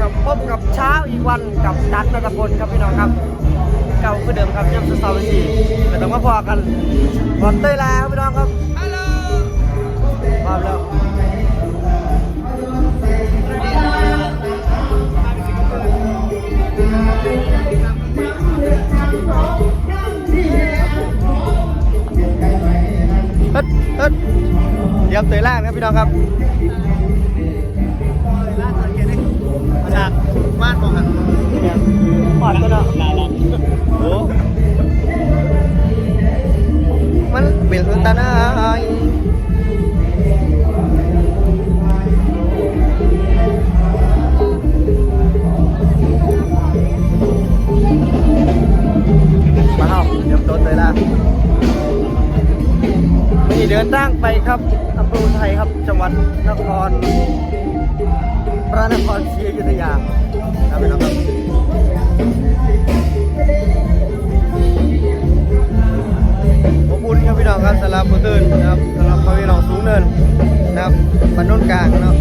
ครับพบกับเช้าอีกวันกับดันนัตพลครับพี่น้องครับ เก่าคือเดิมครับยังสตาร์ซีแต่ต้องมาพอกันบอลเต้ยแล้วพี่น้องครับฮัลโหลพร้อมแล้วเฮ็ดเฮ็ดเดี๋ยวเตยล่างนะพี่น้องครับ จากบ้านบอกกันปอดก็เนาะโอ้มันเป็นตาน้ายมาเอาเดี๋ยวต้นเลยละนี่เดินทางไปครับอำเภออุทัยครับ จังหวัดนคร พระนครศรีอยุธยาครับพี่น้องครับขอบคุณครับพี่น้องครับสำหรับมือตื่นนะครับสำหรับพี่น้องสูงเนินนะครับปันโนนกลางเนาะ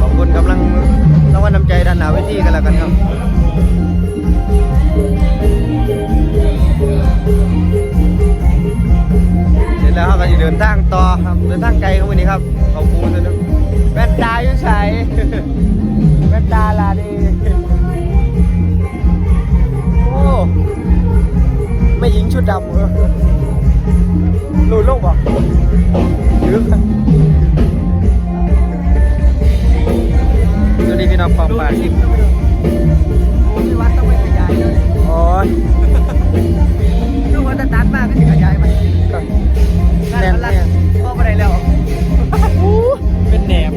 ขอบคุณกำลังรางวัลน้ำใจด้านหน้าเวทีกันแล้วกันครับ ร็จแล้วเราก็จะเดินทางต่อครับเดินทางไกลครับวันนี้ครับขอบคุณด้วยนะแว่นตาอยู่ใส่แว่นตาลาดีโอ้ไม่หญิงชุดดำเหรอหลุดลงบอกลืมสวัสดีพี่น้องปองปานโอ้พี่วัดต้องไปขยายเลยโอ้ยดูว่าจะตัดมากก็จะขยาย ไปแน่นเนี่ยเข้าไปได้แล้วเป็นแหนม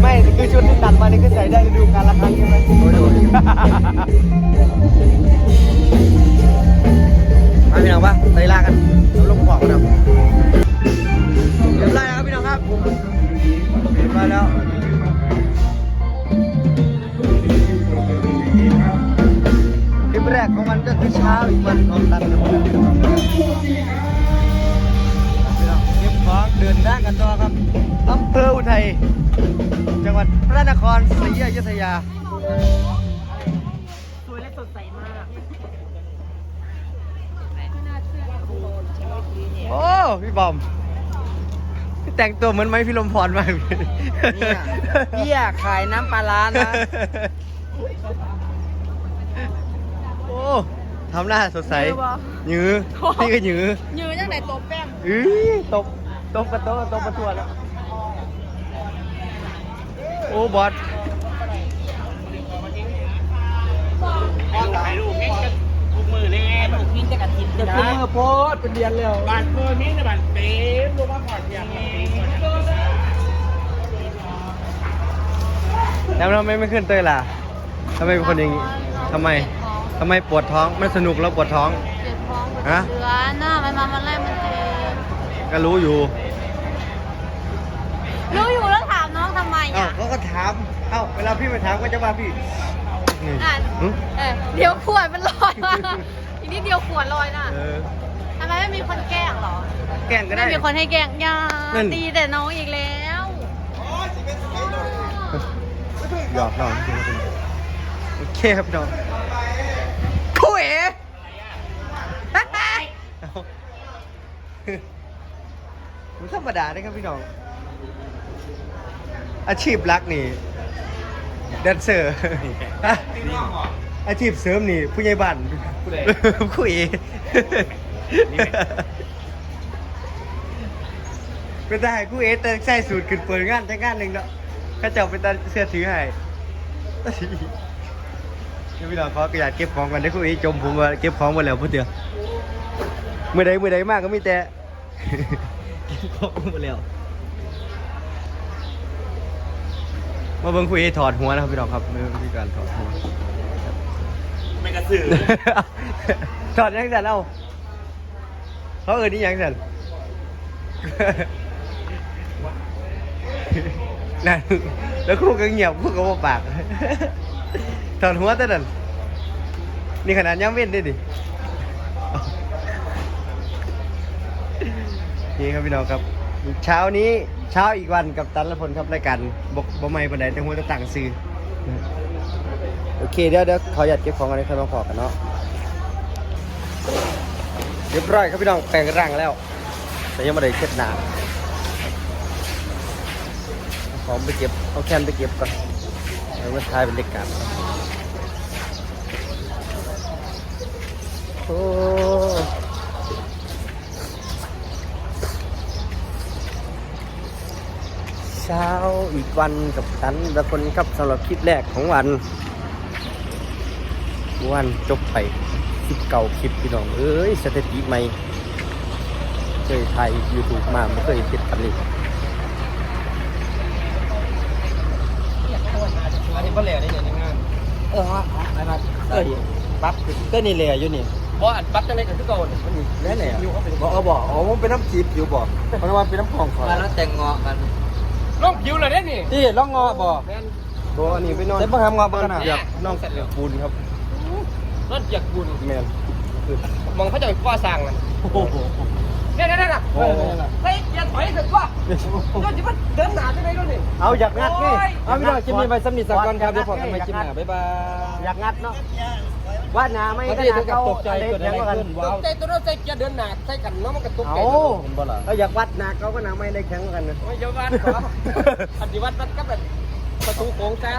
ไม่คือชุดที่ตัดมานี่คือใส่ได้ฤดูกาลละครั้งใช่ไหมโอ้ย กของมันก็คือเช้าอีกวันของตันนะครับพี่น้องเก็บของเดินทางกันต่อครับอำเภออุทัยจังหวัดพระนครศรีอยุธยาสวยและสดใสมากโอ้พี่บอมพี่แต่งตัวเหมือนไม้พี่ลมพรมากเลยเนี่ยพี่อยากขายน้ำปลาร้านะโอ้ ทำหน้าสดใสยื้อปะยื้อพี่ก็ยื้อยืนยังไหนตัวแป้งอื้อตบตบกระโต๊ะตบกระตัวแล้ว โอ้บอสถ่ายรูปเม้นกันทุกมือแน่ถูกพินจะกระถิ่นจะนะเพิ่งโพสเป็นเดือนแล้วบาทเพิ่มมิ้นบาทเต็มรวมมาก่อนอย่างนี้แล้วทำไมไม่ขึ้นเตยล่ะทำไมเป็นคนอย่างนี้ทำไม ทำไมปวดท้องไม่สนุกแล้วปวดท้อง เจ็บท้องฮะ เดือนน่ะมันมาวันแรกมันเจ็บก็รู้อยู่รู้อยู่แล้วถามน้องทำไมเอ้าอะเขาก็ถาม เอ้าเวลาพี่มาถามก็จะว่าพี่ นี่อะหึเออเดี๋ยวขวดมันลอยมาอีกนิดเดียวขวดลอยน่ะเออ ทำไมไม่มีคนแกล้งเหรอแกล้งก็ได้ ไม่มีคนให้แกล้งอย่านั่น ตีแต่น้องอีกแล้วหยอกน้องจริงๆโอเคครับน้องคุยเอา มันธรรมดาได้ครับพี่น้อง อาชีพรักนี่แดนเซอร์ฮะอาชีพเสริมนี่ผู้ใหญ่บ้านคุยเป็นได้คู่เอแต่ใส่สูตรขึ้นเปิดงานจังงานหนึ่งเนาะเข้าเจ้าเป็นตาเสื้อถือให้เดี๋ยวพี่น้องขอกระดาษเก็บของกันได้คู่เอจมผมว่าเก็บของหมดแล้วพูดเดียวเมื่อใดเมื่อใดมากก็มีแต่เก็บของหมดแล้วมาเบิ่งคุยถอดหัวนะครับพี่น้องครับไม่มีการถอดหัวไม่กระสือถอดยังสันเอาเขาเอ่ยนี่ยังสันนั่นแล้วครู่ก็เงียบครู่ก็บ่ปากถอดหัวแต่นั่นนี่ขนาดยังเว้นได้ดิ ครับพี่น้องครับ เช้านี้เช้าอีกวันกับตันละพลครับรายการบกบ่ไม่ปันใดแต่หัวจะต่างซื้อโอเคเดี๋ยวเดี๋ยวขอหยัดเก็บของกันในคันมาพอกันเนาะเรียบร้อยครับพี่น้องแปลงร่างแล้ว แต่ยังไม่ได้เช็ดหน้าเอาของไปเก็บเอาแคนไปเก็บก่อนแล้วมาทายเป็นเล็กกันโอ้ เช้าอีกวันกับตันละคนครับสำหรับคลิปแรกของวัน วันจบไปคลิปเก่าคลิปพี่น้องเอ้ยสถิติใหม่เคยถ่ายยูทูบมาไม่เคยติดกันเลยอันนี้ก็เหลวนี่เนี่ยงานเออฮะอะไรเอ้ยปั๊บก็นี่เลยอยู่นี่เพราะอัดบัตรจังได๋ก็คือเก่านี่มันแน่แน่บอกเอาบอกอ๋อมันเป็นน้ำจีบอยู่บอกเพราะว่าเป็นน้ำของขอมาแล้วแต่งงอกัน น้องผิวเลยนี่ที่ล่องงอบอกแม่นตัวอันนี้ไปนอนใช่ปะครับงอปะนะอยากน้องเสือปูนครับรถอยากบุญแมนมองเขาจะไปก่อสร้างมันโอ้โหเนี่ยเนี่ยเนี่ยเฮ้ยอย่าถอยเถอะว่าก็จะมาเดินหน้าจังได๋ด้วยนี่ เอาอยากงัดนี่เอาพี่น้องคลิปนี้ไปสำนิทสักก่อนครับเดี๋ยวพบกันใหม่คลิปหน้าบ๊ายบาย อยากงัดเนาะ ว่าหนาไม่ไม่ขได้นาถึดงกับเขาตกใจเกิดอะไรขึ้นว้าวตกใจตัวเราใจจะเดินหน้าใส่กันเนาะมันก็ตกใจเอามันบ่ล่ะเราอยากวัดหนาเขาก็หนาไม่ได้แข็งกันนะไม่ยอมวัดขอปฏิวัติวัดก็แบบประตูโค้งซะ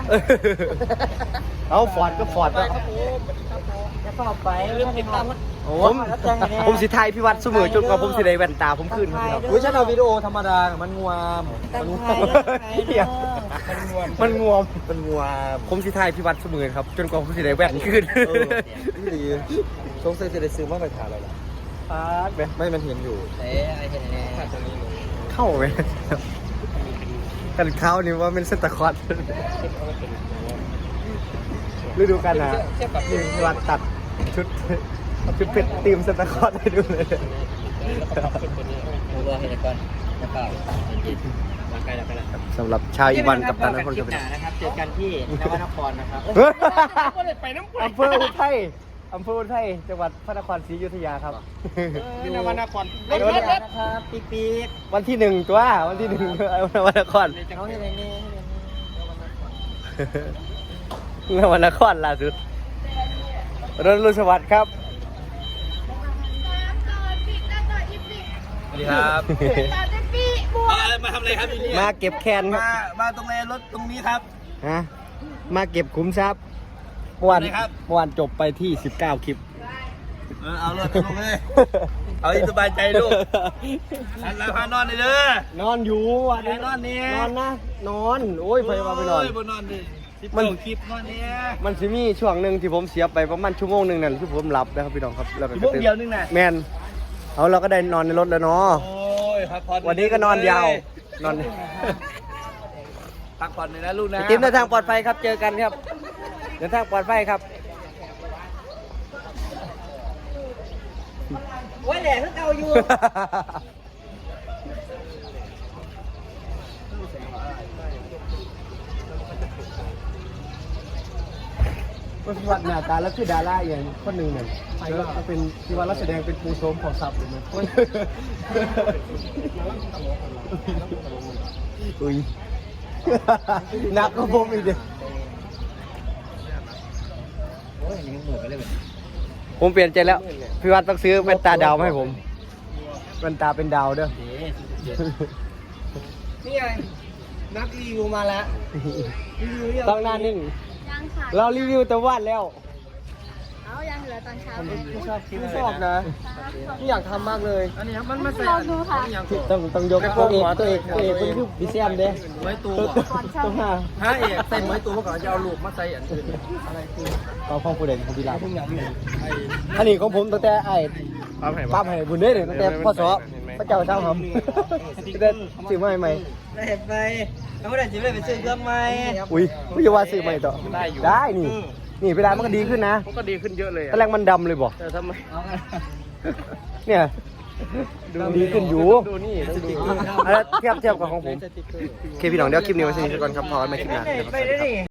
เอาฟอร์ดก็ฟอร์ดไปครับผมสวัสดีครับผมจะเข้าไปเรื่องติดตามผมผมสิไทยพี่วัดเสมอจนกว่าผมสิได้แว่นตาผมขึ้นครับอุ้ยฉันเอาวิดีโอธรรมดามันงวมตั้งมันงไทวยมเด้อ มันงวม มันงวมผมสิไทยพี่วัดเสมอครับ จนกว่าผมสิได้แว่นขึ้นนี่ดีสงสัยจะได้ซื้อมาไปถ่ายอะไรล่ะปาดไปไม่มันเห็นอยู่เอ๊ะไอ้เห็นแน่ถ่ายตรงนี้เลยเข้าไปกันเข้านี่ว่าเป็นเซนตาคลอสฤดูกาลนะเทียบกับนี่พี่วัดตัดชุดชุดเป็ดตีมเซนตาคลอสให้ดูเลยดูว่าเห็นก่อน นะครับร่างกายเราไปแล้วสำหรับชาวอีวันกับตันนพลคลิกับปหน้านะครับเจอกันที่นวนครนะครับก็เลยไปน้ำอำเภออุทัยอำเภออุทัยจังหวัดพระนครศรีอยุธยาครับนวันนครเล่เล่นนเล่เล่นนนะครับปีกปีกวันที่หนึ่งตัววันที่หนึ่งวันนครน้องเห็นนี่เมื่อวันนครล่าสุดรถลุสวัสดิ์ครับสวัสดีครับ มาทำอะไรครับที่นี่มาเก็บแคนครับมามาตรงเลนรถตรงนี้ครับ ฮะมาเก็บขุมทรัพย์เมื่อวานไหนครับ เมื่อวานจบไปที่ 19 คลิป เออเอาเลยลงเลยเอาที่สบายใจลูกอันละพานอนเลยเด้อนอนอยู่วันไหนนอนเนี่ยนอนนะ นอน โอ้ยไปมาไปนอน โยบนนอนดิสิบมันโลคลิปนอนเนี่ยมันสิมีช่วงหนึ่งที่ผมเสียไปประมาณชั่วโมงหนึ่งนั่นที่ผมหลับนะครับพี่น้องครับแล้วก็ชั่วโมงเดียวนึงน่ะแมนเอาเราก็ได้นอนในรถแล้วเนาะโอ้ย พักผ่อนวันนี้ก็นอนยาว นอนพักผ่อนเลยนะลูกนะทีมเดินทางปลอดภัยครับ เจอกันครับ เดินทางปลอดภัยครับโอ้ยแหล่เพิ่งเอาอยู่ ก็วัดหน้าตาแล้วคือดาราอย่างคนหนึ่งเนี่ยแล้วก็เป็นที่ว่ารักแสดงเป็นปูโสมของซับเลยนะอุ้ยหนักก็ผมอีกเดียโอ้ยนี่หมูไปเลยผมเปลี่ยนใจแล้วพี่วัดต้องซื้อเป็นตาดาวมาให้ผมเป็นตาเป็นดาวเด้อนี่ไงนักรีวิวมาแล้วรีวิวยังต้องหน้านิ่ง ยังค่ะเรารีวิวแต่วาดแล้วเอายังเหลือตอนเช้าไม่ชอบกินชอบนะนี่อยากทำมากเลย อันนี้ครับมันไม่ใส่ลองดูค่ะอย่างต้องต้องยกตัวเอกตัวเอกตัวเอกเป็นคือพิเศษเด้ไม้ตัวต้องมาฮะเอกใส่ไม้ตัวเมื่อก่อนจะเอาลูกมาใส่อันอื่นอะไรคือก็ข้องผู้เด่นของพิลาพวกอย่างนี้ไอ้อันนี้ของผมตั้งแต่ไอ้ปั๊มให้ปั๊มให้บุญเด้อตั้งแต่พ่อสอ พระเจ้าเจ้าหำตั้งแต่ซื้อมาใหม่ได้เห็นไปแล้วเมื่อไหร่จะไปซื้อเครื่องใหม่ๆอุ้ยไม่ใช่ว่าซื้อใหม่ต่อได้นี่นี่เวลามันก็ดีขึ้นนะมันก็ดีขึ้นเยอะเลยตอนแรกมันดำเลยบอกแต่ทำไมเนี่ยดูดีขึ้นอยู่ดูนี่แล้วเทียบเทียบกับของผมโอเคพี่น้องเดี๋ยวคลิปนี้ไว้สิก่อนครับพอกันใหม่คลิปหน้าไปได้ดิ